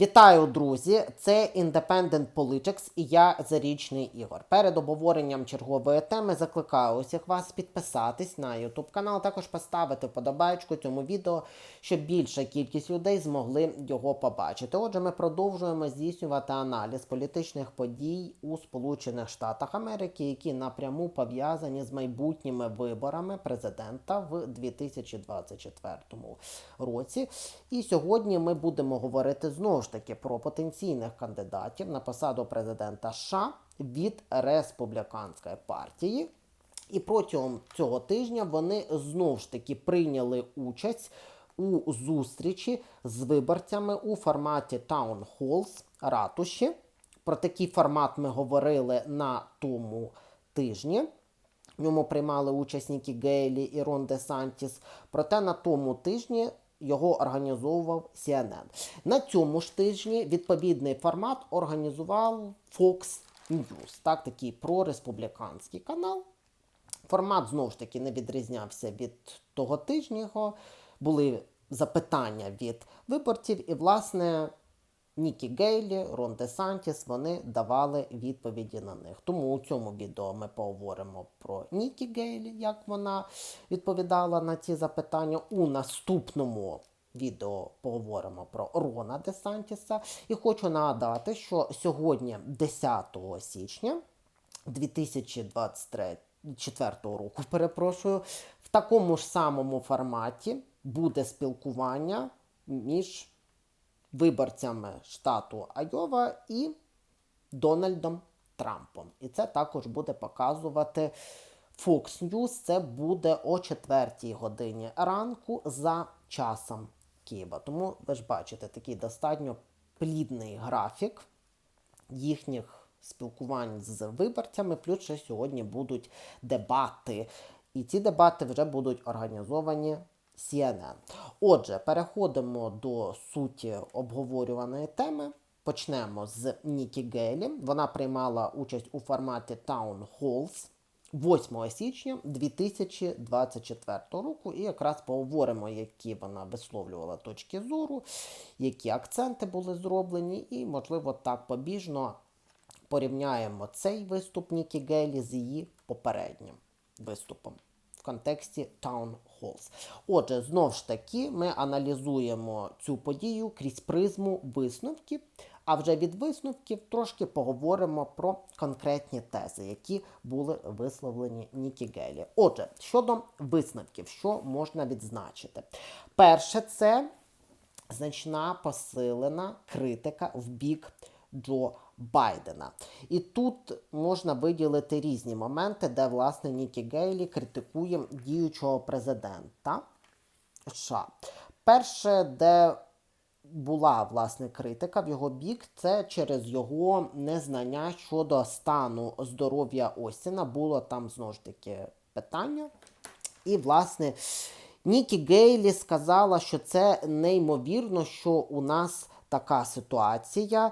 Вітаю, друзі! Це Independent Politics і я Зарічний Ігор. Перед обговоренням чергової теми закликаю усіх вас підписатись на YouTube канал, також поставити вподобайку цьому відео, щоб більша кількість людей змогли його побачити. Отже, ми продовжуємо здійснювати аналіз політичних подій у Сполучених Штатах Америки, які напряму пов'язані з майбутніми виборами президента в 2024 році. І сьогодні ми будемо говорити знову ж таки про потенційних кандидатів на посаду президента США від республіканської партії. І протягом цього тижня вони знову ж таки прийняли участь у зустрічі з виборцями у форматі Halls ратуші. Про такий формат ми говорили на тому тижні. В ньому приймали участь Гейлі і Рон Де Сантіс. Проте на тому тижні його організовував CNN. На цьому ж тижні відповідний формат організував Fox News, так, такий прореспубліканський канал. Формат знову ж таки не відрізнявся від того тижнього. Були запитання від виборців, і, власне, Нікі Гейлі, Рон Де Сантіс, вони давали відповіді на них. Тому у цьому відео ми поговоримо про Нікі Гейлі, як вона відповідала на ці запитання. У наступному відео поговоримо про Рона Де Сантіса. І хочу нагадати, що сьогодні, 10 січня 2024 року, перепрошую, в такому ж самому форматі буде спілкування між виборцями штату Айова і Дональдом Трампом. І це також буде показувати Fox News. Це буде о 4 годині ранку за часом Києва. Тому ви ж бачите такий достатньо плідний графік їхніх спілкувань з виборцями. Плюс ще сьогодні будуть дебати. І ці дебати вже будуть організовані CNN. Отже, переходимо до суті обговорюваної теми. Почнемо з Нікі Гейлі. Вона приймала участь у форматі Town Halls 8 січня 2024 року. І якраз поговоримо, які вона висловлювала точки зору, які акценти були зроблені, і, можливо, так побіжно порівняємо цей виступ Нікі Гейлі з її попереднім виступом контексті Town Halls. Отже, знову ж таки, ми аналізуємо цю подію крізь призму висновків. А вже від висновків трошки поговоримо про конкретні тези, які були висловлені Нікі Гелі. Отже, щодо висновків, що можна відзначити? Перше, це значна посилена критика в бік Джо Байдена. І тут можна виділити різні моменти, де власне Нікі Гейлі критикує діючого президента США. Перше, де була власне критика в його бік, це через його незнання щодо стану здоров'я Остіна. Було там знову ж таки питання. І, власне, Нікі Гейлі сказала, що це неймовірно, що у нас така ситуація.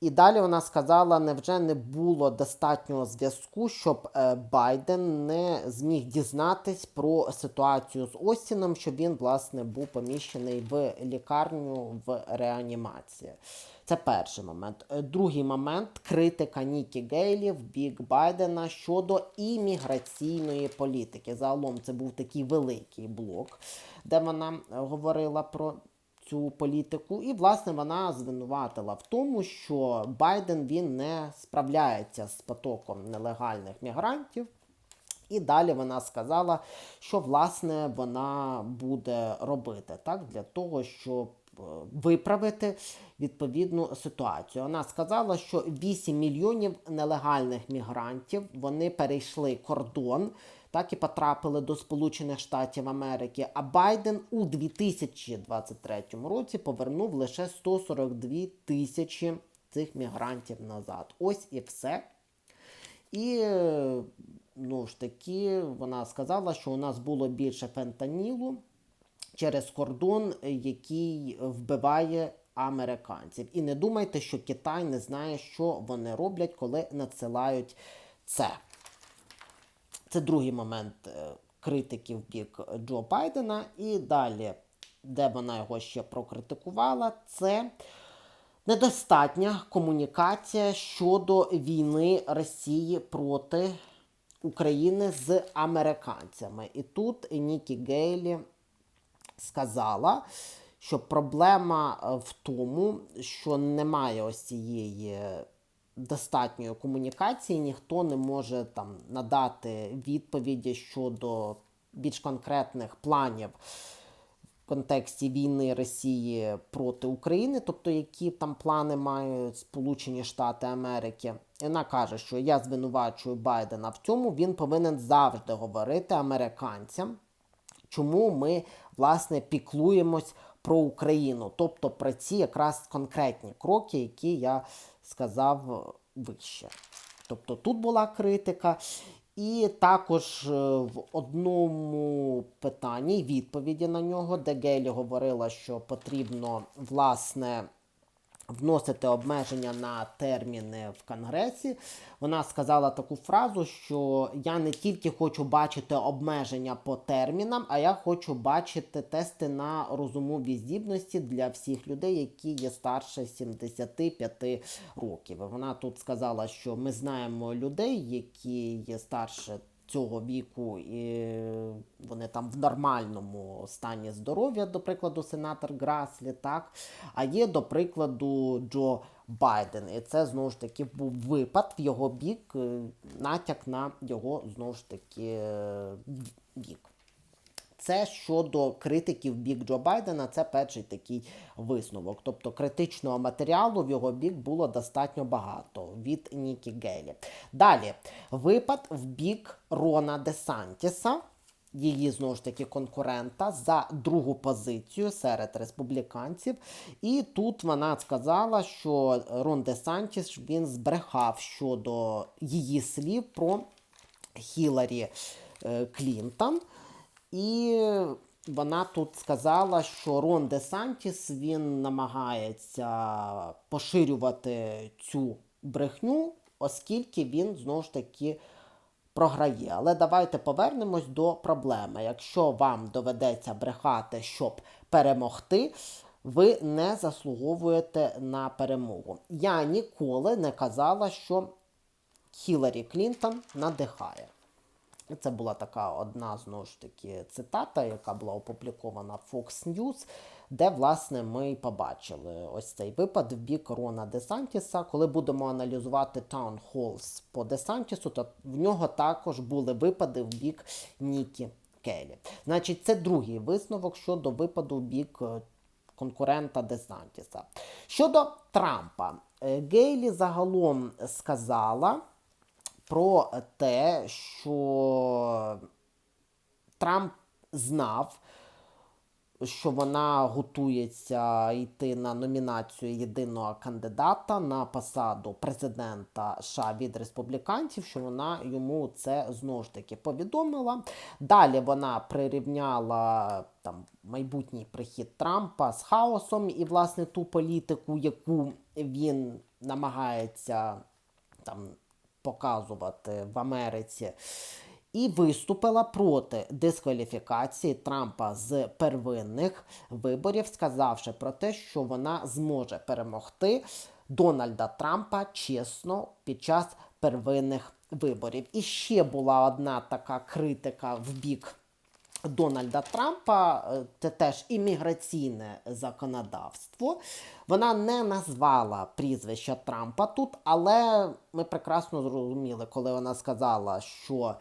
І далі вона сказала, невже не було достатнього зв'язку, щоб е, Байден не зміг дізнатись про ситуацію з Остіном, щоб він, власне, був поміщений в лікарню в реанімації. Це перший момент. Е, Другий момент критика Нікі Гейлі в бік Байдена щодо імміграційної політики. Загалом це був такий великий блок, де вона е, говорила про цю політику, і власне вона звинуватила в тому, що Байден він не справляється з потоком нелегальних мігрантів. І далі вона сказала, що власне вона буде робити так для того, щоб е, виправити відповідну ситуацію. Вона сказала, що 8 мільйонів нелегальних мігрантів вони перейшли кордон так і потрапили до Сполучених Штатів Америки. А Байден у 2023 році повернув лише 142 тисячі цих мігрантів назад. Ось і все. І ну ж таки вона сказала, що у нас було більше фентанілу через кордон, який вбиває американців. І не думайте, що Китай не знає, що вони роблять, коли надсилають це. Це другий момент е, критики в бік Джо Байдена. І далі, де вона його ще прокритикувала, це недостатня комунікація щодо війни Росії проти України з американцями. І тут Нікі Гейлі сказала, що проблема е, в тому, що немає ось цієї достатньої комунікації, ніхто не може там надати відповіді щодо більш конкретних планів в контексті війни Росії проти України, тобто які там плани мають Сполучені Штати Америки. І вона каже, що я звинувачую Байдена в цьому, він повинен завжди говорити американцям, чому ми власне піклуємось про Україну, тобто про ці якраз конкретні кроки, які я сказав вище. Тобто тут була критика. І також е, в одному питанні відповіді на нього, де Гейлі говорила, що потрібно власне вносити обмеження на терміни в Конгресі. Вона сказала таку фразу, що я не тільки хочу бачити обмеження по термінам, а я хочу бачити тести на розумові здібності для всіх людей, які є старше 75 років. Вона тут сказала, що ми знаємо людей, які є старше цього віку, і вони там в нормальному стані здоров'я, до прикладу, сенатор Граслі, так. А є, до прикладу, Джо Байден. І це знову ж таки був випад в його бік, е, натяк на його знову ж таки е, бік. Це щодо критиків бік Джо Байдена, це перший такий висновок. Тобто критичного матеріалу в його бік було достатньо багато від Нікі Гейлі. Далі, випад в бік Рона Десантіса, її знову ж таки конкурента, за другу позицію серед республіканців. І тут вона сказала, що Рон Десантіс він збрехав щодо її слів про Хіларі е, Клінтон. І вона тут сказала, що Рон Де Сантіс він намагається поширювати цю брехню, оскільки він знову ж таки програє. Але давайте повернемось до проблеми. Якщо вам доведеться брехати, щоб перемогти, ви не заслуговуєте на перемогу. Я ніколи не казала, що Хіларі Клінтон надихає. Це була така одна знову ж таки цитата, яка була опублікована в Fox News, де, власне, ми побачили ось цей випад в бік Рона Десантіса. Коли будемо аналізувати Town Halls по Десантісу, то в нього також були випади в бік Нікі Келі. Значить, це другий висновок щодо випаду в бік е, конкурента Десантіса. Щодо Трампа, е, Гейлі загалом сказала про те, що Трамп знав, що вона готується йти на номінацію єдиного кандидата на посаду президента США від республіканців, що вона йому це знову ж таки повідомила. Далі вона прирівняла там майбутній прихід Трампа з хаосом і, власне, ту політику, яку він намагається там показувати в Америці. І виступила проти дискваліфікації Трампа з первинних виборів, сказавши про те, що вона зможе перемогти Дональда Трампа чесно під час первинних виборів. І ще була одна така критика в бік Дональда Трампа, е, це теж імміграційне законодавство. Вона не назвала прізвища Трампа тут, але ми прекрасно зрозуміли, коли вона сказала, що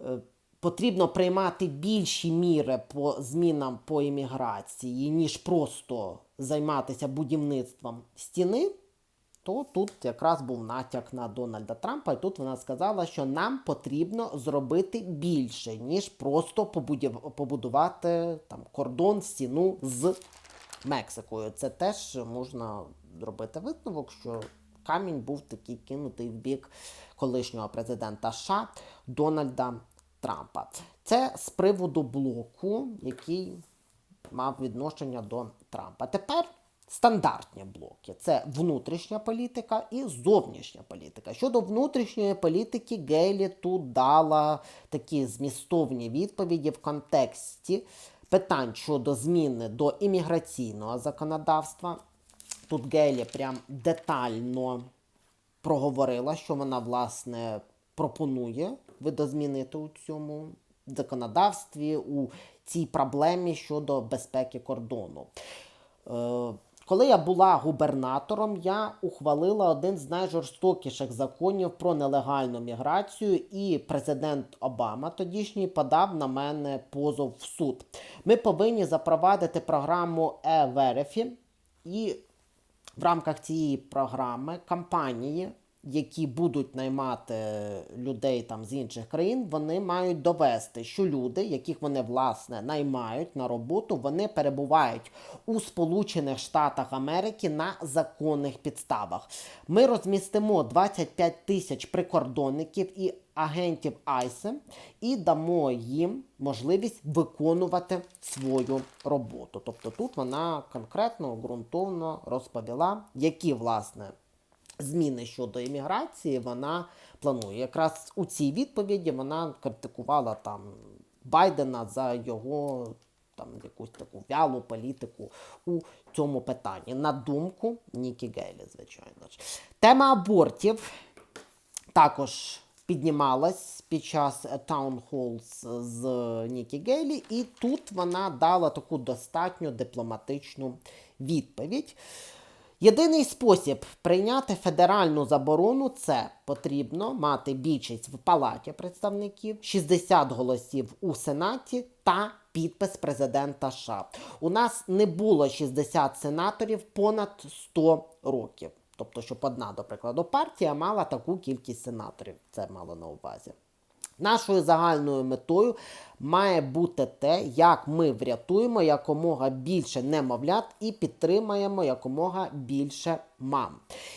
е, потрібно приймати більші міри по змінам по імміграції, ніж просто займатися будівництвом стіни то тут якраз був натяк на Дональда Трампа, і тут вона сказала, що нам потрібно зробити більше, ніж просто побудувати там кордон, стіну з Мексикою. Це теж можна зробити висновок, що камінь був такий кинутий в бік колишнього президента США Дональда Трампа. Це з приводу блоку, який мав відношення до Трампа. Тепер стандартні блоки. Це внутрішня політика і зовнішня політика. Щодо внутрішньої політики, Гейлі тут дала такі змістовні відповіді в контексті питань щодо зміни до імміграційного законодавства. тут Гейлі прям детально проговорила, що вона, власне, пропонує видозмінити у цьому законодавстві, у цій проблемі щодо безпеки кордону. Е, коли я була губернатором, я ухвалила один з найжорстокіших законів про нелегальну міграцію, і президент Обама тодішній подав на мене позов в суд. Ми повинні запровадити програму e-Verify, і в рамках цієї програми компанії, які будуть наймати людей там з інших країн, вони мають довести, що люди, яких вони власне наймають на роботу, вони перебувають у Сполучених Штатах Америки на законних підставах. Ми розмістимо 25 тисяч прикордонників і агентів ICE і дамо їм можливість виконувати свою роботу. Тобто тут вона конкретно ґрунтовно розповіла, які власне зміни щодо імміграції вона планує. Якраз у цій відповіді вона критикувала там Байдена за його там якусь таку вялу політику у цьому питанні. На думку Нікі Гейлі, звичайно ж. Тема абортів також піднімалась під час Halls з Нікі Гейлі, і тут вона дала таку достатньо дипломатичну відповідь. Єдиний спосіб прийняти федеральну заборону це потрібно мати більшість в палаті представників, 60 голосів у Сенаті та підпис президента США. У нас не було 60 сенаторів понад 100 років. Тобто, щоб одна, до прикладу, партія мала таку кількість сенаторів. Це мало на увазі. Нашою загальною метою має бути те, як ми врятуємо якомога більше немовлят і підтримаємо якомога більше мам.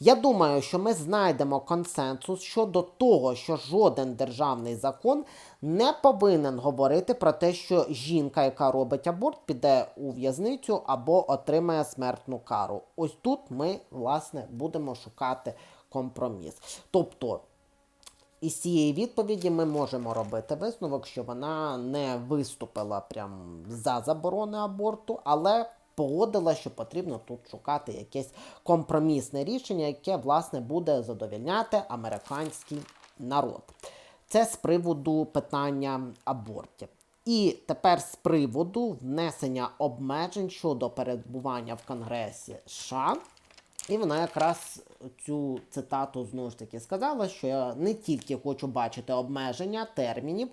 Я думаю, що ми знайдемо консенсус щодо того, що жоден державний закон не повинен говорити про те, що жінка, яка робить аборт, піде у в'язницю або отримає смертну кару. Ось тут ми, власне, будемо шукати компроміс. Тобто. Із цієї відповіді ми можемо робити висновок, що вона не виступила прям за заборони аборту, але погодила, що потрібно тут шукати якесь компромісне рішення, яке власне буде задовільняти американський народ. Це з приводу питання абортів. І тепер з приводу внесення обмежень щодо перебування в Конгресі США. І вона якраз цю цитату знову ж таки сказала, що я не тільки хочу бачити обмеження термінів,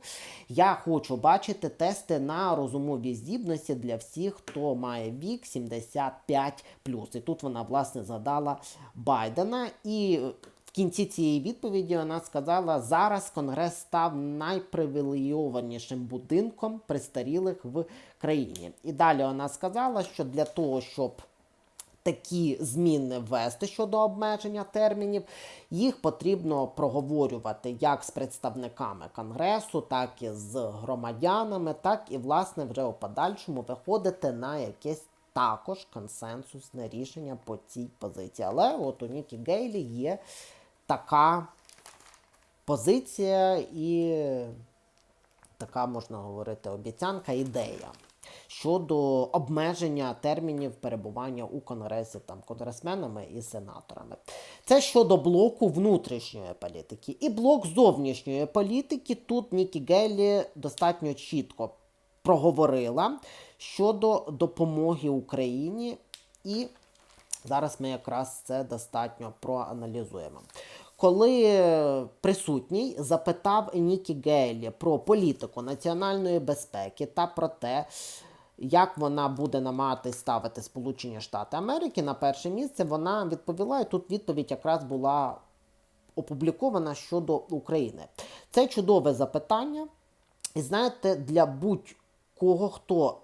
я хочу бачити тести на розумові здібності для всіх, хто має вік 75 І тут вона власне задала Байдена. І в кінці цієї відповіді вона сказала: зараз Конгрес став найпривілейованішим будинком престарілих в країні. І далі вона сказала, що для того, щоб такі зміни ввести щодо обмеження термінів, їх потрібно проговорювати як з представниками Конгресу, так і з громадянами, так і, власне, вже у подальшому виходити на якесь також консенсусне рішення по цій позиції. Але от у Нікі Гейлі є така позиція і така, можна говорити, обіцянка, ідея щодо обмеження термінів перебування у конгресі там конгресменами і сенаторами. Це щодо блоку внутрішньої політики. І блок зовнішньої політики тут Нікі Геллі достатньо чітко проговорила щодо допомоги Україні. І зараз ми якраз це достатньо проаналізуємо. Коли присутній запитав Нікі Гейлі про політику національної безпеки та про те, як вона буде намагатись ставити Сполучені Штати Америки на перше місце, вона відповіла, і тут відповідь якраз була опублікована щодо України. Це чудове запитання. І знаєте, для будь-кого, хто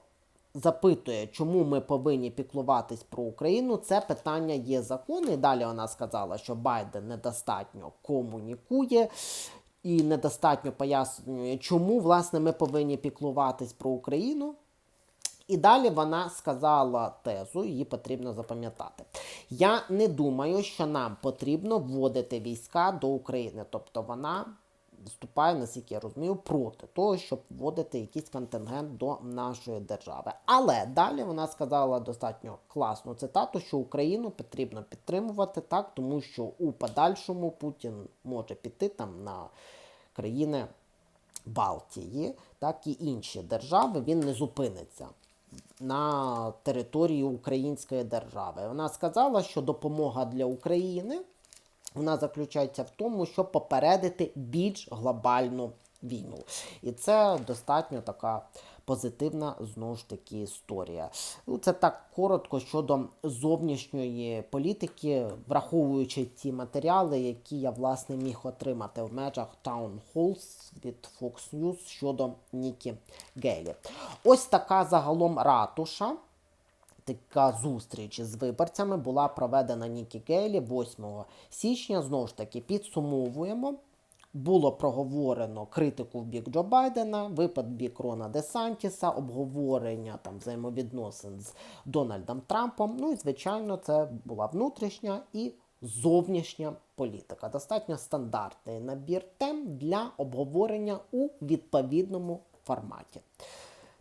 запитує, чому ми повинні піклуватись про Україну, це питання є закони. Далі вона сказала, що Байден недостатньо комунікує. І недостатньо пояснює, чому власне ми повинні піклуватись про Україну. І далі вона сказала тезу, її потрібно запам'ятати. Я не думаю, що нам потрібно вводити війська до України. Тобто вона виступає, наскільки я розумію, проти того, щоб вводити якийсь контингент до нашої держави. Але далі вона сказала достатньо класну цитату, що Україну потрібно підтримувати так, тому що у подальшому Путін може піти там на країни Балтії, так і інші держави. Він не зупиниться на території Української держави. Вона сказала, що допомога для України вона заключається в тому, щоб попередити більш глобальну війну. І це достатньо така позитивна знову ж таки історія. Ну, це так коротко щодо зовнішньої політики, враховуючи ті матеріали, які я власне міг отримати в межах Town Halls від Fox News щодо Нікі Гейлі. Ось така загалом ратуша така зустріч з виборцями була проведена Нікі Гейлі 8 січня. Знову ж таки, підсумовуємо. Було проговорено критику в бік Джо Байдена, випад в бік Рона Де Сантіса, обговорення там взаємовідносин з Дональдом Трампом. Ну і звичайно, це була внутрішня і зовнішня політика. Достатньо стандартний набір тем для обговорення у відповідному форматі.